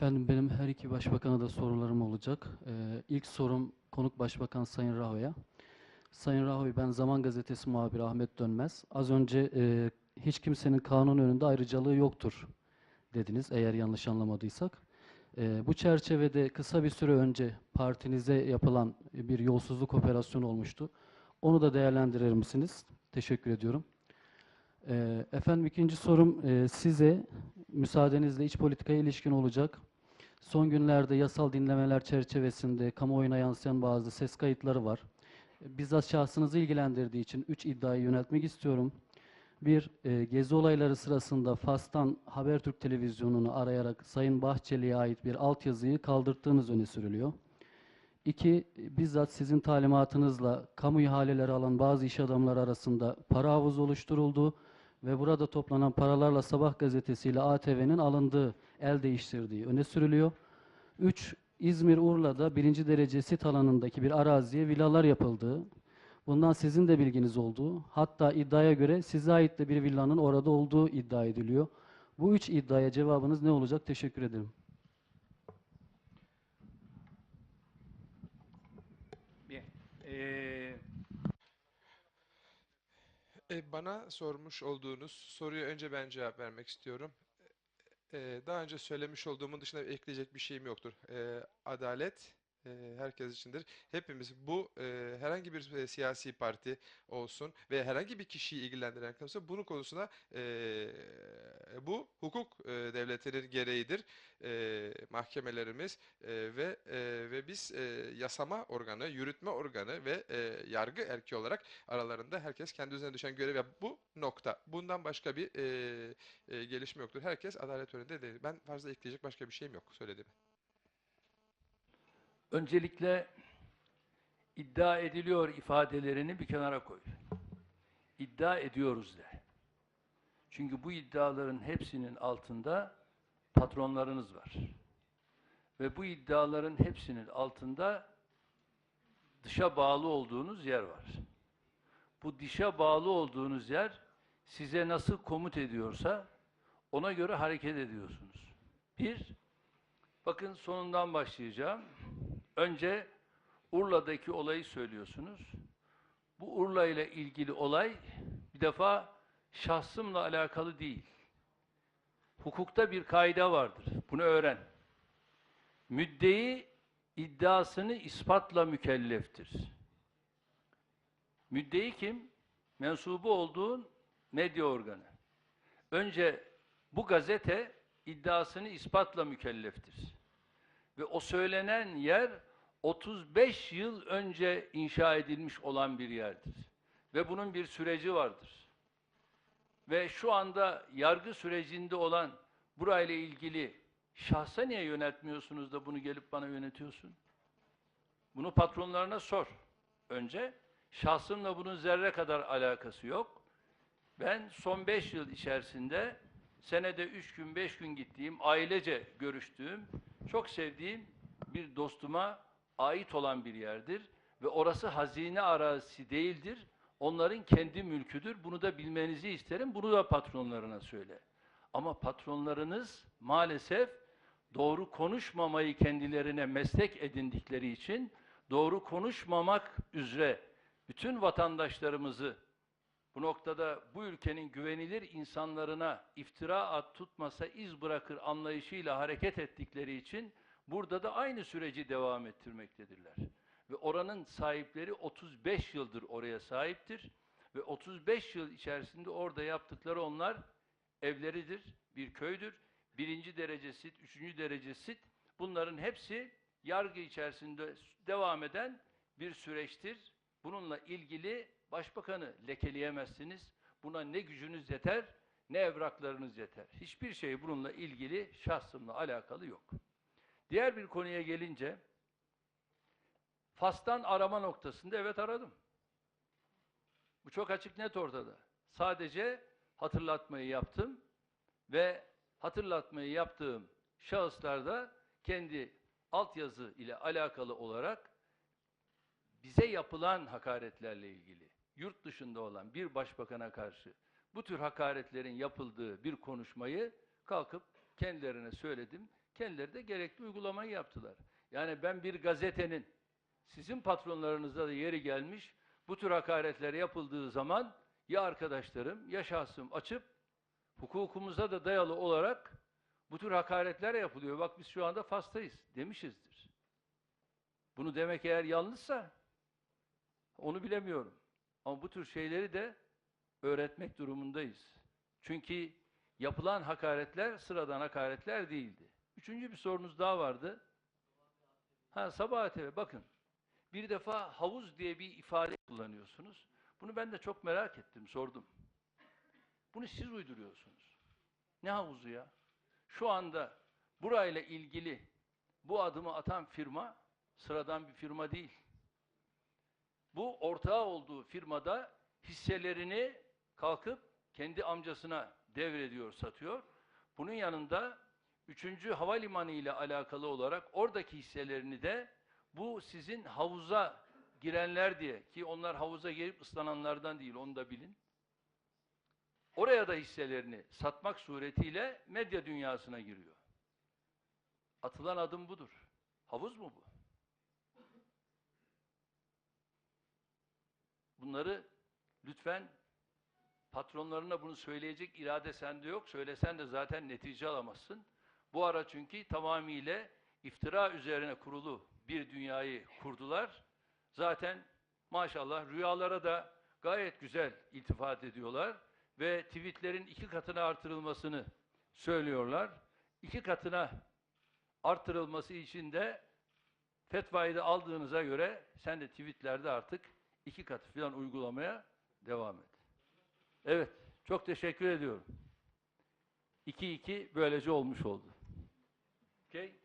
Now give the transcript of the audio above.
Efendim benim her iki başbakana da sorularım olacak. Ee, ilk sorum konuk başbakan Sayın Raho'ya. Sayın Rahoy ben Zaman Gazetesi muhabiri Ahmet Dönmez. Az önce e, hiç kimsenin kanun önünde ayrıcalığı yoktur dediniz eğer yanlış anlamadıysak. E, bu çerçevede kısa bir süre önce partinize yapılan bir yolsuzluk operasyonu olmuştu. Onu da değerlendirir misiniz? Teşekkür ediyorum. E, efendim ikinci sorum e, size müsaadenizle iç politikaya ilişkin olacak. Son günlerde yasal dinlemeler çerçevesinde kamuoyuna yansıyan bazı ses kayıtları var. Bizzat şahsınızı ilgilendirdiği için üç iddiayı yöneltmek istiyorum. Bir, e, gezi olayları sırasında Fas'tan Habertürk televizyonunu arayarak Sayın Bahçeli'ye ait bir altyazıyı kaldırttığınız öne sürülüyor. İki, bizzat sizin talimatınızla kamu ihaleleri alan bazı iş adamları arasında para havuzu oluşturuldu ve burada toplanan paralarla Sabah gazetesiyle ATV'nin alındığı, el değiştirdiği öne sürülüyor. Üç, İzmir Urla'da birinci derece sit alanındaki bir araziye villalar yapıldığı, bundan sizin de bilginiz olduğu, hatta iddiaya göre size ait de bir villanın orada olduğu iddia ediliyor. Bu üç iddiaya cevabınız ne olacak? Teşekkür ederim. Bien. Eh, E, Bana sormuş olduğunuz soruya önce ben cevap vermek istiyorum. E, Daha önce söylemiş olduğumun dışında ekleyecek bir şeyim yoktur. E, Adalet herkes içindir. Hepimiz bu e, herhangi bir siyasi parti olsun ve herhangi bir kişiyi ilgilendiren konusu bunun konusunda e, bu hukuk e, devletinin gereğidir. E, mahkemelerimiz e, ve e, ve biz e, yasama organı, yürütme organı ve e, yargı erki olarak aralarında herkes kendi üzerine düşen görev yap. Bu nokta. Bundan başka bir e, e, gelişme yoktur. Herkes adalet önünde değil. Ben fazla ekleyecek başka bir şeyim yok söylediğim. Öncelikle iddia ediliyor ifadelerini bir kenara koy. İddia ediyoruz de. Çünkü bu iddiaların hepsinin altında patronlarınız var. Ve bu iddiaların hepsinin altında dışa bağlı olduğunuz yer var. Bu dışa bağlı olduğunuz yer size nasıl komut ediyorsa ona göre hareket ediyorsunuz. Bir, bakın sonundan başlayacağım. Önce Urla'daki olayı söylüyorsunuz. Bu Urla ile ilgili olay bir defa şahsımla alakalı değil. Hukukta bir kaide vardır. Bunu öğren. Müddei iddiasını ispatla mükelleftir. Müddei kim? Mensubu olduğun medya organı. Önce bu gazete iddiasını ispatla mükelleftir. Ve o söylenen yer 35 yıl önce inşa edilmiş olan bir yerdir. Ve bunun bir süreci vardır. Ve şu anda yargı sürecinde olan burayla ilgili şahsa niye yönetmiyorsunuz da bunu gelip bana yönetiyorsun? Bunu patronlarına sor. Önce şahsımla bunun zerre kadar alakası yok. Ben son 5 yıl içerisinde senede 3 gün 5 gün gittiğim, ailece görüştüğüm, çok sevdiğim bir dostuma ait olan bir yerdir ve orası hazine arazisi değildir. Onların kendi mülküdür. Bunu da bilmenizi isterim. Bunu da patronlarına söyle. Ama patronlarınız maalesef doğru konuşmamayı kendilerine meslek edindikleri için doğru konuşmamak üzere bütün vatandaşlarımızı bu noktada bu ülkenin güvenilir insanlarına iftira at tutmasa iz bırakır anlayışıyla hareket ettikleri için burada da aynı süreci devam ettirmektedirler. Ve oranın sahipleri 35 yıldır oraya sahiptir. Ve 35 yıl içerisinde orada yaptıkları onlar evleridir, bir köydür. Birinci derece sit, üçüncü derece sit. Bunların hepsi yargı içerisinde devam eden bir süreçtir. Bununla ilgili başbakanı lekeleyemezsiniz. Buna ne gücünüz yeter, ne evraklarınız yeter. Hiçbir şey bununla ilgili şahsımla alakalı yok. Diğer bir konuya gelince, Fas'tan arama noktasında evet aradım. Bu çok açık net ortada. Sadece hatırlatmayı yaptım ve hatırlatmayı yaptığım şahıslarda kendi altyazı ile alakalı olarak bize yapılan hakaretlerle ilgili yurt dışında olan bir başbakana karşı bu tür hakaretlerin yapıldığı bir konuşmayı kalkıp kendilerine söyledim. kendileri de gerekli uygulamayı yaptılar. Yani ben bir gazetenin sizin patronlarınızda da yeri gelmiş bu tür hakaretler yapıldığı zaman ya arkadaşlarım ya şahsım açıp hukukumuza da dayalı olarak bu tür hakaretler yapılıyor. Bak biz şu anda Fas'tayız demişizdir. Bunu demek eğer yanlışsa onu bilemiyorum. Ama bu tür şeyleri de öğretmek durumundayız. Çünkü yapılan hakaretler sıradan hakaretler değildi. Üçüncü bir sorunuz daha vardı. Ha Sabah TV bakın. Bir defa havuz diye bir ifade kullanıyorsunuz. Bunu ben de çok merak ettim, sordum. Bunu siz uyduruyorsunuz. Ne havuzu ya? Şu anda burayla ilgili bu adımı atan firma sıradan bir firma değil. Bu ortağı olduğu firmada hisselerini kalkıp kendi amcasına devrediyor, satıyor. Bunun yanında 3. havalimanı ile alakalı olarak oradaki hisselerini de bu sizin havuza girenler diye ki onlar havuza girip ıslananlardan değil onu da bilin. Oraya da hisselerini satmak suretiyle medya dünyasına giriyor. Atılan adım budur. Havuz mu bu? Bunları lütfen patronlarına bunu söyleyecek irade sende yok. Söylesen de zaten netice alamazsın. Bu ara çünkü tamamıyla iftira üzerine kurulu bir dünyayı kurdular. Zaten maşallah rüyalara da gayet güzel iltifat ediyorlar ve tweetlerin iki katına artırılmasını söylüyorlar. İki katına artırılması için de fetvayı da aldığınıza göre sen de tweetlerde artık iki katı filan uygulamaya devam et. Evet, çok teşekkür ediyorum. 2-2 böylece olmuş oldu. Okay.